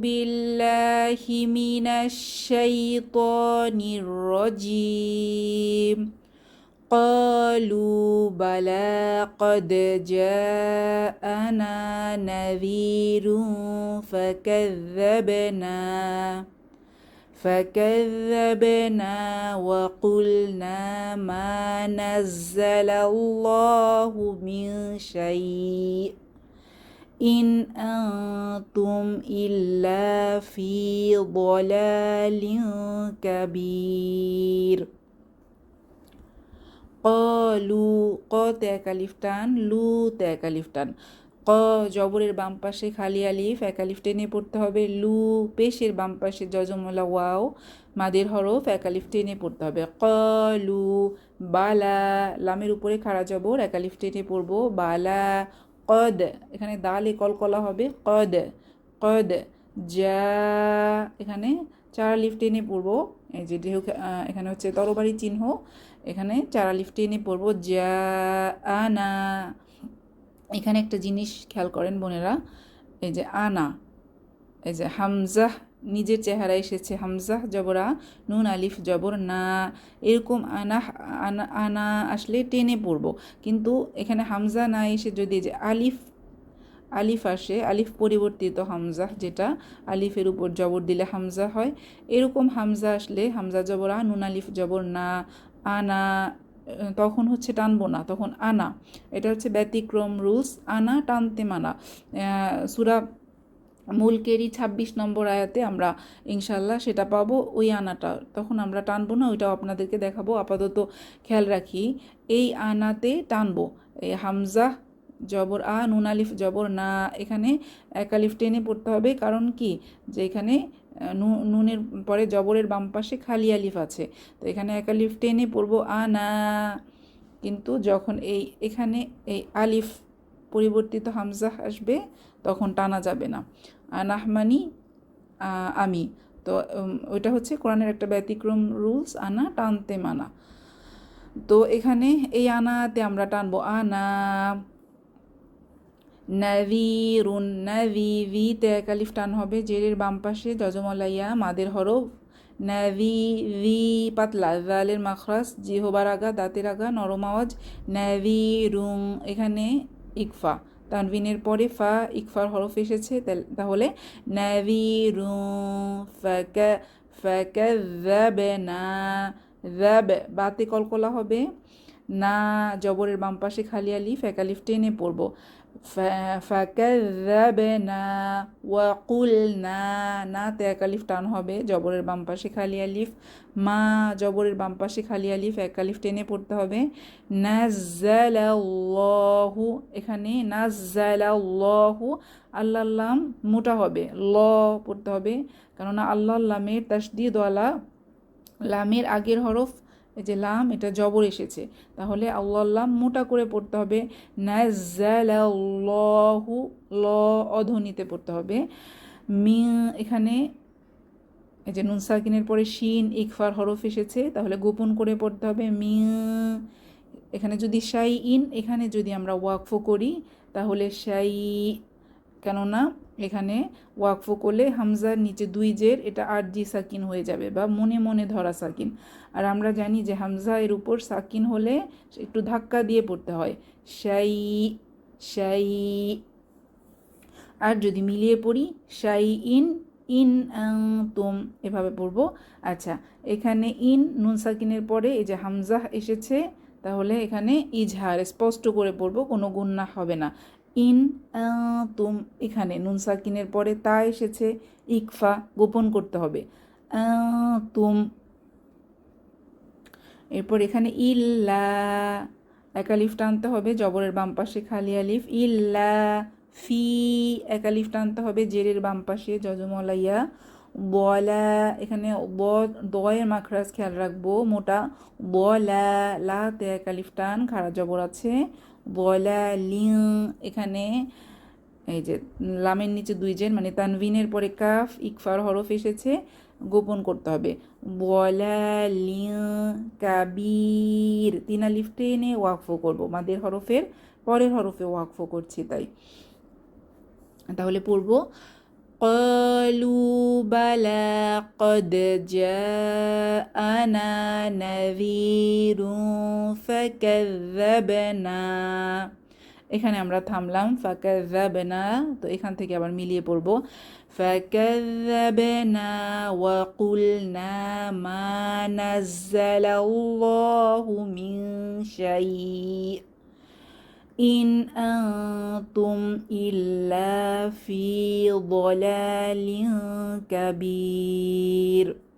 بالله من الشيطان الرجيم. قالوا بلى قد جاءنا نذير فكذبنا فكذبنا وقلنا ما نزل الله من شيء. إن أنتم إلا في ضلال كبير কলু ক ত্যাক আলিফ টান লু ত্যাক আলিফ টান ক জবরের বাম পাশে খালি আলিফ এক আলিফ টেনে পড়তে হবে লু পেশের বাম পাশে যজমলা ওয়াও মাদের হরফ এক আলিফ টেনে পড়তে হবে কলু বালা লামের উপরে খাড়া জবর এক আলিফ টেনে পড়বো বালা কদ, এখানে দালে কলকলা হবে, কদ কদ যা এখানে চার লিফ টেনে পড়ব, এই যে এখানে হচ্ছে তরবারি চিহ্ন, এখানে চারা লিফ টেনে পড়ব যা আনা এখানে একটা জিনিস খেয়াল করেন বোনেরা, এই যে আনা, এই যে হামজাহ নিজের চেহারা এসেছে হামজাহ জবরা নুন, আলিফ, জবর, না, এরকম আনা আনা আনা আসলে টেনে পড়ব। কিন্তু এখানে হামজা না এসে যদি যে আলিফ আলিফ আসে, আলিফ পরিবর্তিত হামজা, যেটা আলিফের উপর জবর দিলে হামজা হয়, এরকম হামজা আসলে হামজা, জবর আ, নুন, আলিফ, জবর, না, আনা, তখন হচ্ছে টানবো না, তখন আনা। এটা হচ্ছে ব্যতিক্রম রুলস, আনা, টানতে মানা। সুরা মুলকেরই ছাব্বিশ নম্বর আয়াতে আমরা ইনশাল্লাহ সেটা পাবো। ওই আনাটা তখন আমরা টানবো না, ওইটাও আপনাদেরকে দেখাবো। আপাতত খেয়াল রাখি, এই আনাতে টানবো। এই হামজা জবর আ, নুন আলিফ জবর না, এখানে এক আলিফ টেনে পড়তে হবে। কারণ কি? যে এখানে নুনের পরে জবরের বাম পাশে খালি আলিফ আছে। তো এখানে এক আলিফ টেনে পড়ব আ, না। কিন্তু যখন এই, এখানে এই আলিফ পরিবর্তিত হামজা আসবে, তখন টানা যাবে না। আনাহমানি আমি। তো ওইটা হচ্ছে কোরআনের একটা ব্যতিক্রম রুলস, আনা টানতে মানা। তো এখানে এই আনাতে আমরা টানবো, আনা নাভিরুন নাভি ভিতে এক আলিফ টান হবে, জেরের বাম পাশে যজমলাইয়া মাদের হরফ নাভি ভি পাতলা, জালের মাখরাস জিহবার আগা, দাঁতের আগা, নরম আওয়াজ নাভি রুং এখানে ইকফা। তানভিনের পরে ফা, ইকফার হরফ এসেছে তাহলে নাভি রুং না বাতে কলকলা হবে। না, জবরের বাম পাশে খালি আলি ফ্যাকা আলিফ টেনে পড়ব। ফাকাযাবনা ওয়া কুলনা না তে এক আলিফ টান হবে। জবরের বাম পাশে খালি আলিফ। মা, জবরের বাম পাশে খালি আলিফ, এক আলিফ টেনে পড়তে হবে। নাজ্জালাল্লাহু, এখানে নাজ্জালাল্লাহু আল্লাহ মোটা হবে। ল পড়তে হবে। কেননা আল্লাহ লামের তাসদিদ ওয়ালা লামের আগের হরফ এই যে লাম, এটা জবর এসেছে। তাহলে আল্লাহ মোটা করে পড়তে হবে। নাজু ল, অধ্বনিতে পড়তে হবে। মি এখানে এই যে নুন সাকিনের পরে শিন, ইকফার হরফ এসেছে। তাহলে গোপন করে পড়তে হবে। মি এখানে যদি শাই ইন এখানে যদি আমরা ওয়াকফো করি, তাহলে শাই কেননা এখানে ওয়াকফো করলে হামজার নিচে দুই জের, এটা আট জি সাকিন হয়ে যাবে বা মনে মনে ধরা সাকিন। আর আমরা জানি যে হামজা এর উপর সাকিন হলে একটু ধাক্কা দিয়ে পড়তে হয়। শাই শাই। আর যদি মিলিয়ে পড়ি, শাই ইন ইন তোম, এভাবে পড়ব। আচ্ছা এখানে ইন, নুন সাকিনের পরে এই যে হামজা এসেছে তাহলে এখানে ইজহার, স্পষ্ট করে পড়ব, কোনো গুন্না হবে না। ইন তুম, এখানে নুন সাকিনের পরে তা এসেছে, ইকফা, গোপন করতে হবে। তুম, এরপর এখানে ইল্লা একালিফ টানতে হবে, জবরের বাম পাশে খালি আলিফ, ইল্লা, ফি একালিফ টানতে হবে, জেরের বাম পাশে যজমলাইয়া বলা, এখানে ব, দয়ের মাখরাজ খেয়াল রাখব, মোটা, বলা, লা, তে একালিফ টান খারাপ জবর আছে, বলা, লিং, এখানে, এই যে, লামের নিচে দুই জেন মানে তানভিনের পরে কাফ, ইকফার হরফ এসেছে, গোপন করতে হবে, বলা, লিং, কাবির, তিনা লিফটে এনে ওয়াকফো করব, মাদের হরফের পরের হরফে ওয়াকফো করছি তাই। তাহলে পড়ব قالوا بلى قد جاءنا نذير فكذبنا এখানে আমরা থামলাম ফাকাযাবনা তো এখান থেকে আবার মিলিয়ে পড়ব ফাকাযাবনা ওয়া কুলনা মা নাযালাল্লাহু মিন শাই' إن أنتم إلا في ضلال كبير.